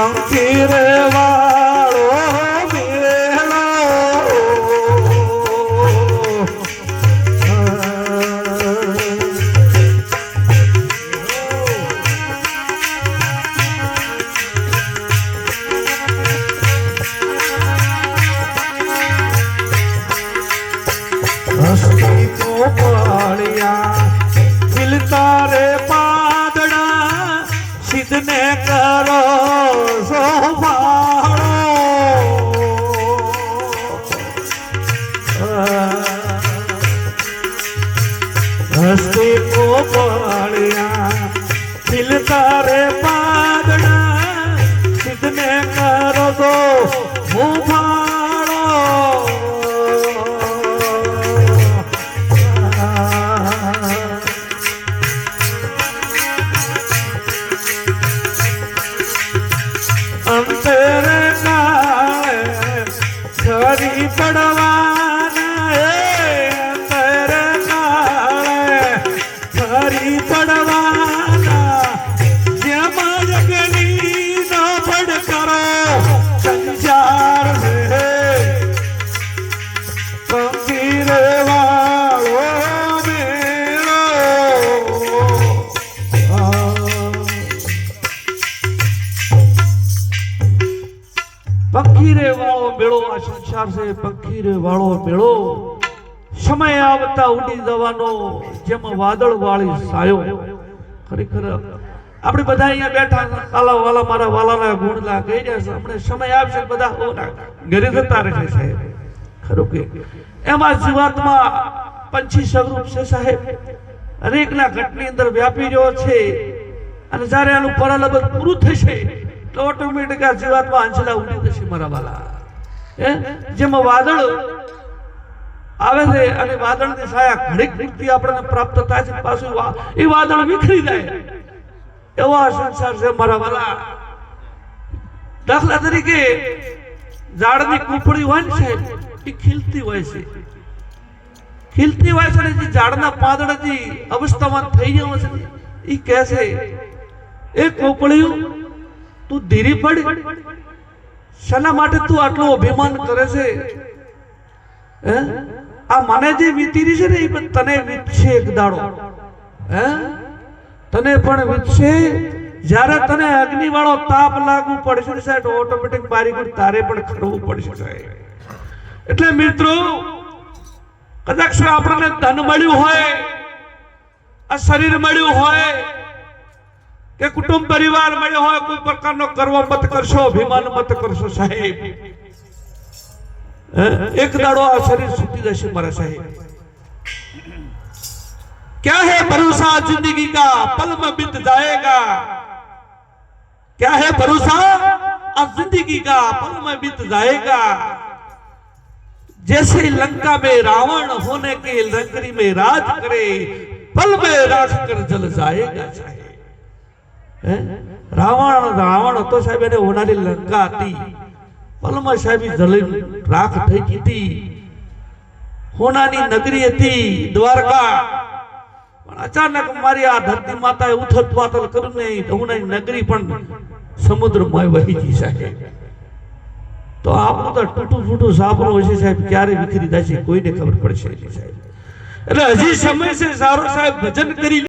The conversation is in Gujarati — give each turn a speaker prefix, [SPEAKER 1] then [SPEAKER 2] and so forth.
[SPEAKER 1] પંખી રે સિદ્ધને કરો હસ્તી પોપળિયા ખીલતા રે પાદડા સિદ્ધને સંસાર છે પંખીર વાળો મેળો. સમય આવતા ઉડી જવાનો જેમાં વાદળ વાળી સાયો. ખરેખર આપણે બધા અહીંયા બેઠા વાલા વાલા મારા વાલાના ગુણલા કહી રહ્યા છે, આપણે સમય આવશે બધા. ઘરે જતા રહેશે સાહેબ. ખરું કે? એમાં જીવાતમાં પંછી સ્વરૂપ છે સાહેબ. અનેકના ઘટની અંદર વ્યાપી રહ્યો છે. અને જ્યારે આનું પરલબત પૂરું થશે, તો ઓટોમેટિક આ જીવાતમાં આંચલા ઉડી જશે મારા વાલા. જેમાં વાદળ આવે છે અને વાદળની છાયા ઘડીક પૂરતી આપણને પ્રાપ્ત થાય છે. પાછું એ વાદળ વિખરી જાય. એવો આ સંસાર છે મારા વાલા. દાખલા તરીકે ઝાડની કૂંપળી હોય ને સાહેબ, એ ખીલતી હોય છે. ખીલતી હોય છે જે ઝાડના પાંદડાથી અવસ્થામાં થઈ ગયો છે એ કહે છે, એ કોપળિયું તું ધીરી પડ શાના માટે તું આટલું અભિમાન કરે છે? હે? આ મને જે વીતી છે ને એ પણ તને વીતશે એક દાડો. હે? તને પણ વીતશે? જ્યારે તને અગ્નિ વાળો તાપ લાગુ પડશે સાહેબ ઓટોમેટિક બારી તારે પણ ખરવું પડશે સાહેબ. એટલે મિત્રો, કદાચ આપણને ધન મળ્યું હોય, આ શરીર મળ્યું હોય કે કુટુંબ પરિવાર મળ્યો હોય કોઈ પ્રકારનો કરવો મત કરશો અભિમાન મત કરશો સાહેબ હે? એક દાડો આ શરીર છૂટી જશે મારા સાહેબ क्या है भरोसा जिंदगी का पल में बीत जाएगा क्या है भरोसा अब जिंदगी का पल में बीत जाएगा जैसे लंका में रावण होने के लंकरी में राज करे पल में राख कर जल जाएगा साहेब હે? રાવણ રાવણ હતો સાહેબ, એને હોનારી લંકા હતી. પલમાં સાહેબ જલી રાખ થઈ ગઈ હતી. હોનાની નગરી હતી, દ્વારકા. પણ અચાનક મારી આ ધરતી માતાએ ઉથલ પાથલ કરી નહીં હોનાની નગરી પણ સમુદ્રમાં વહી ગઈ સાહેબ. તો આપણું તો તૂટું ફૂટું સાપરું હશે સાહેબ, ક્યારે વિખરી જશે કોઈને ખબર પડશે નહીં સાહેબ. એટલે હજી સમય છે, સારો સાહેબ, ભજન કરી